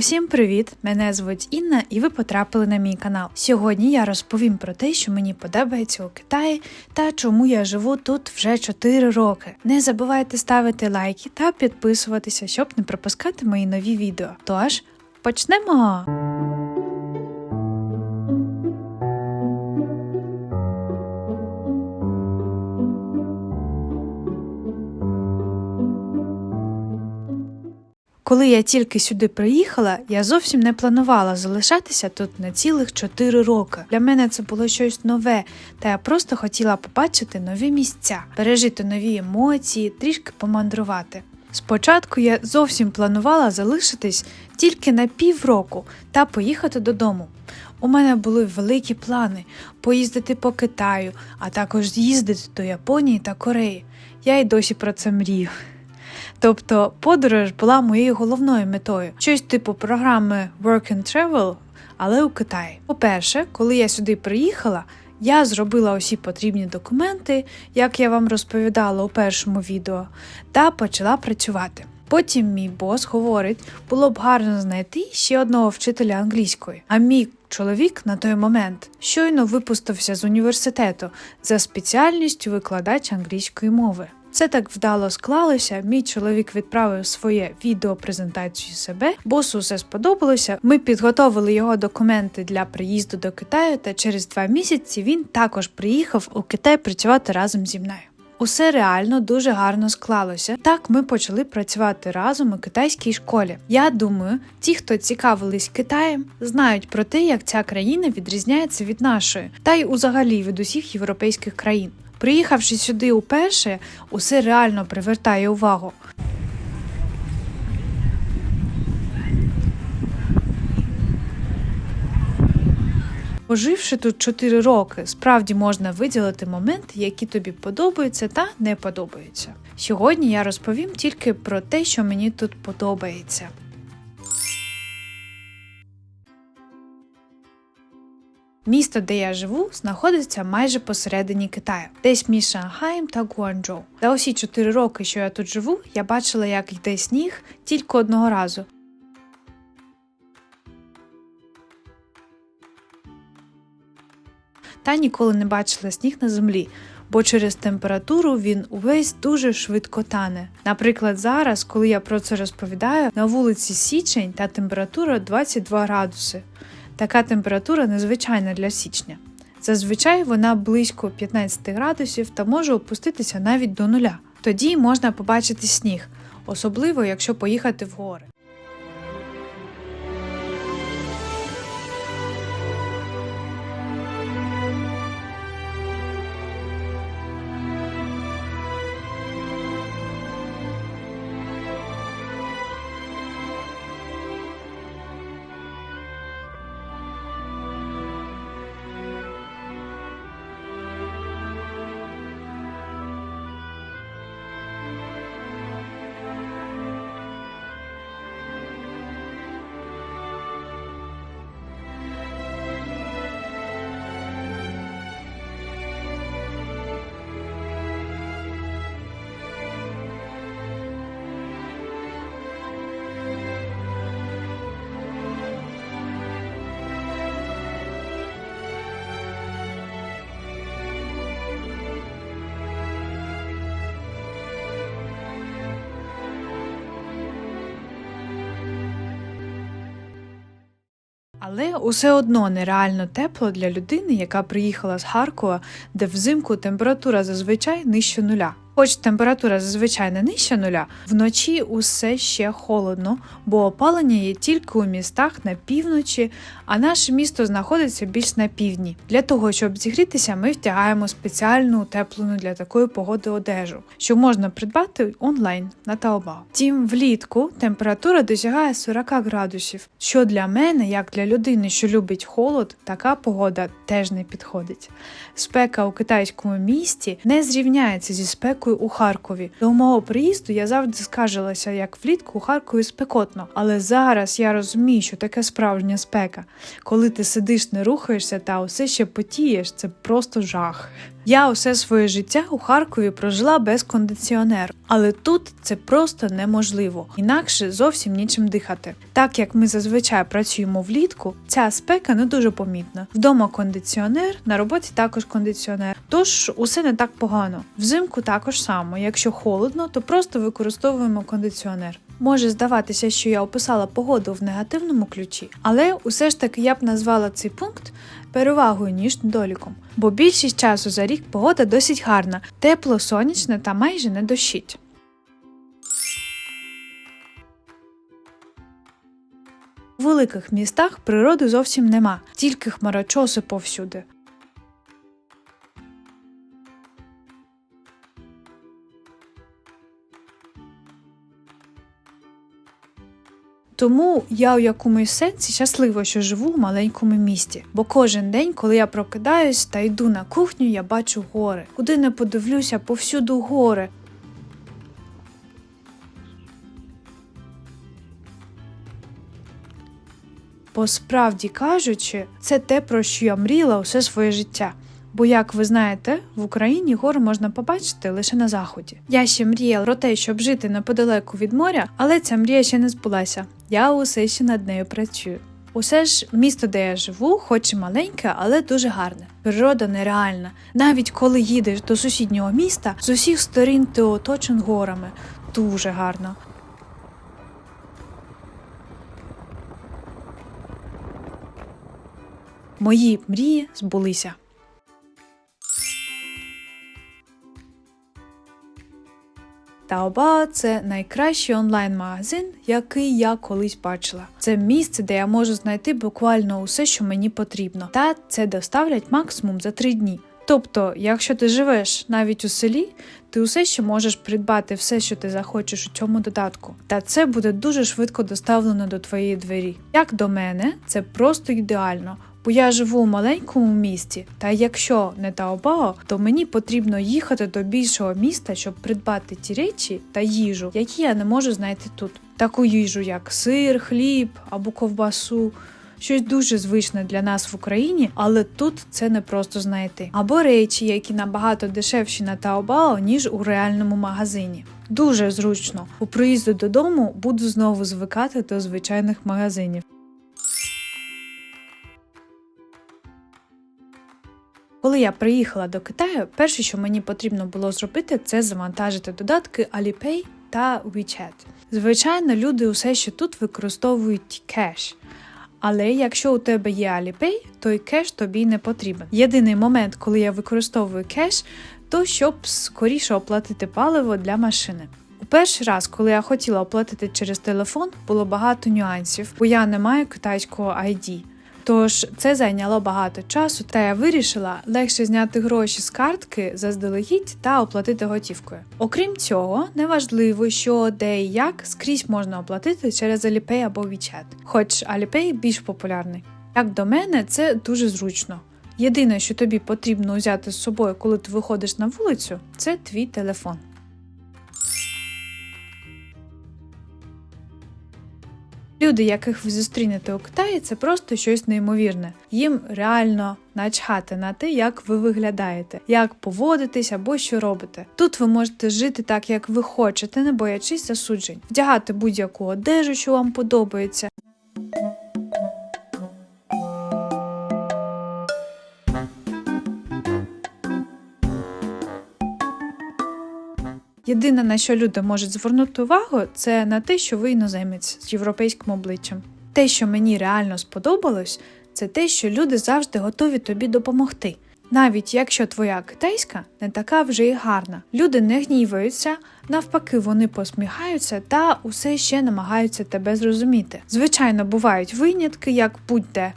Усім привіт! Мене звуть Інна, і ви потрапили на мій канал. Сьогодні я розповім про те, що мені подобається у Китаї та чому я живу тут вже 4 роки. Не забувайте ставити лайки та підписуватися, щоб не пропускати мої нові відео. Тож почнемо! Коли я тільки сюди приїхала, я зовсім не планувала залишатися тут на цілих 4 роки. Для мене це було щось нове, та я просто хотіла побачити нові місця, пережити нові емоції, трішки помандрувати. Спочатку я зовсім планувала залишитись тільки на півроку та поїхати додому. У мене були великі плани поїздити по Китаю, а також з'їздити до Японії та Кореї. Я й досі про це мрію. Тобто подорож була моєю головною метою, щось типу програми Work and Travel, але у Китаї. По-перше, коли я сюди приїхала, я зробила усі потрібні документи, як я вам розповідала у першому відео, та почала працювати. Потім мій бос говорить, було б гарно знайти ще одного вчителя англійської. А мій чоловік на той момент щойно випустився з університету за спеціальністю викладач англійської мови. Це так вдало склалося. Мій чоловік відправив своє відео презентацію себе. Босу все сподобалося. Ми підготовили його документи для приїзду до Китаю, та через два місяці він також приїхав у Китай працювати разом зі мною. Усе реально дуже гарно склалося. Так ми почали працювати разом у китайській школі. Я думаю, ті, хто цікавились Китаєм, знають про те, як ця країна відрізняється від нашої, та й узагалі від усіх європейських країн. Приїхавши сюди уперше, усе реально привертає увагу. Поживши тут 4 роки, справді можна виділити моменти, які тобі подобаються та не подобаються. Сьогодні я розповім тільки про те, що мені тут подобається. Місто, де я живу, знаходиться майже посередині Китаю, десь між Шанхаєм та Гуанчжоу. За усі 4 роки, що я тут живу, я бачила, як йде сніг тільки одного разу. Та ніколи не бачила сніг на землі, бо через температуру він увесь дуже швидко тане. Наприклад, зараз, коли я про це розповідаю, на вулиці Січень та температура 22 градуси. Така температура незвичайна для січня. Зазвичай вона близько 15 градусів та може опуститися навіть до нуля. Тоді можна побачити сніг, особливо якщо поїхати в гори. Але усе одно нереально тепло для людини, яка приїхала з Харкова, де взимку температура зазвичай нижче нуля. Хоч температура зазвичай не нижче нуля, вночі усе ще холодно, бо опалення є тільки у містах на півночі, а наше місто знаходиться більш на півдні. Для того, щоб зігрітися, ми втягаємо спеціальну утеплену для такої погоди одежу, що можна придбати онлайн на Taobao. Втім, влітку температура досягає 40 градусів, що для мене, як для людини, що любить холод, така погода теж не підходить. Спека у китайському місті не зрівняється зі спекою влітку у Харкові. До мого приїзду я завжди скаржилася, як влітку у Харкові спекотно. Але зараз я розумію, що таке справжня спека. Коли ти сидиш, не рухаєшся та усе ще потієш, це просто жах. Я усе своє життя у Харкові прожила без кондиціонеру, але тут це просто неможливо, інакше зовсім нічим дихати. Так як ми зазвичай працюємо влітку, ця спека не дуже помітна. Вдома кондиціонер, на роботі також кондиціонер. Тож усе не так погано. Взимку також само. Якщо холодно, то просто використовуємо кондиціонер. Може здаватися, що я описала погоду в негативному ключі, але усе ж таки я б назвала цей пункт перевагою ніж недоліком. Бо більшість часу за рік погода досить гарна, тепло, сонячне та майже не дощить. У великих містах природи зовсім нема, тільки хмарочоси повсюди. Тому я у якомусь сенсі щаслива, що живу в маленькому місті. Бо кожен день, коли я прокидаюсь та йду на кухню, я бачу гори. Куди не подивлюся, повсюду гори. Бо справді кажучи, це те, про що я мріяла усе своє життя. Бо, як ви знаєте, в Україні гори можна побачити лише на заході. Я ще мріяла про те, щоб жити неподалеку від моря, але ця мрія ще не збулася. Я усе ще над нею працюю. Усе ж місто, де я живу, хоч і маленьке, але дуже гарне. Природа нереальна. Навіть коли їдеш до сусіднього міста, з усіх сторін ти оточен горами. Дуже гарно. Мої мрії збулися. Таобао – це найкращий онлайн-магазин, який я колись бачила. Це місце, де я можу знайти буквально усе, що мені потрібно, та це доставлять максимум за три дні. Тобто, якщо ти живеш навіть у селі, ти усе ще можеш придбати все, що ти захочеш у цьому додатку, та це буде дуже швидко доставлено до твоєї двері. Як до мене, це просто ідеально. Бо я живу у маленькому місті, та якщо не Таобао, то мені потрібно їхати до більшого міста, щоб придбати ті речі та їжу, які я не можу знайти тут. Таку їжу, як сир, хліб або ковбасу. Щось дуже звичне для нас в Україні, але тут це не просто знайти. Або речі, які набагато дешевші на Таобао, ніж у реальному магазині. Дуже зручно. У приїзду додому буду знову звикати до звичайних магазинів. Коли я приїхала до Китаю, перше, що мені потрібно було зробити, це завантажити додатки Alipay та WeChat. Звичайно, люди усе ще тут використовують кеш. Але якщо у тебе є Alipay, то й кеш тобі не потрібен. Єдиний момент, коли я використовую кеш, то щоб скоріше оплатити паливо для машини. У перший раз, коли я хотіла оплатити через телефон, було багато нюансів, бо я не маю китайського ID. Тож це зайняло багато часу, та я вирішила легше зняти гроші з картки заздалегідь та оплатити готівкою. Окрім цього, неважливо, що де і як скрізь можна оплатити через Alipay або WeChat, хоч Alipay більш популярний. Як до мене, це дуже зручно. Єдине, що тобі потрібно взяти з собою, коли ти виходиш на вулицю, це твій телефон. Люди, яких ви зустрінете у Китаї, це просто щось неймовірне. Їм реально начхати на те, як ви виглядаєте, як поводитесь або що робите. Тут ви можете жити так, як ви хочете, не боячись засуджень, вдягати будь-яку одежу, що вам подобається. Єдине, на що люди можуть звернути увагу, це на те, що ви іноземець з європейським обличчям. Те, що мені реально сподобалось, це те, що люди завжди готові тобі допомогти. Навіть якщо твоя китайська не така вже й гарна. Люди не гніваються, навпаки, вони посміхаються та усе ще намагаються тебе зрозуміти. Звичайно, бувають винятки, як будь-де,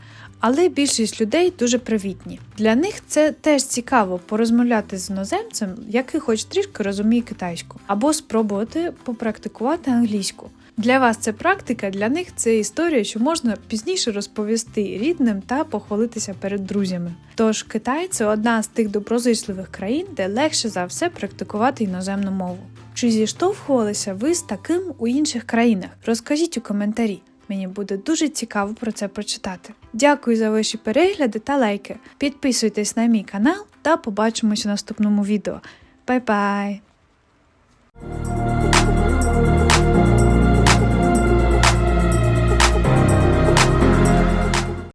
але більшість людей дуже привітні. Для них це теж цікаво порозмовляти з іноземцем, який хоч трішки розуміє китайську, або спробувати попрактикувати англійську. Для вас це практика, для них це історія, що можна пізніше розповісти рідним та похвалитися перед друзями. Тож Китай це одна з тих доброзичливих країн, де легше за все практикувати іноземну мову. Чи зіштовхувалися ви з таким у інших країнах? Розкажіть у коментарі. Мені буде дуже цікаво про це прочитати. Дякую за ваші перегляди та лайки. Підписуйтесь на мій канал та побачимось у наступному відео. Бай-бай!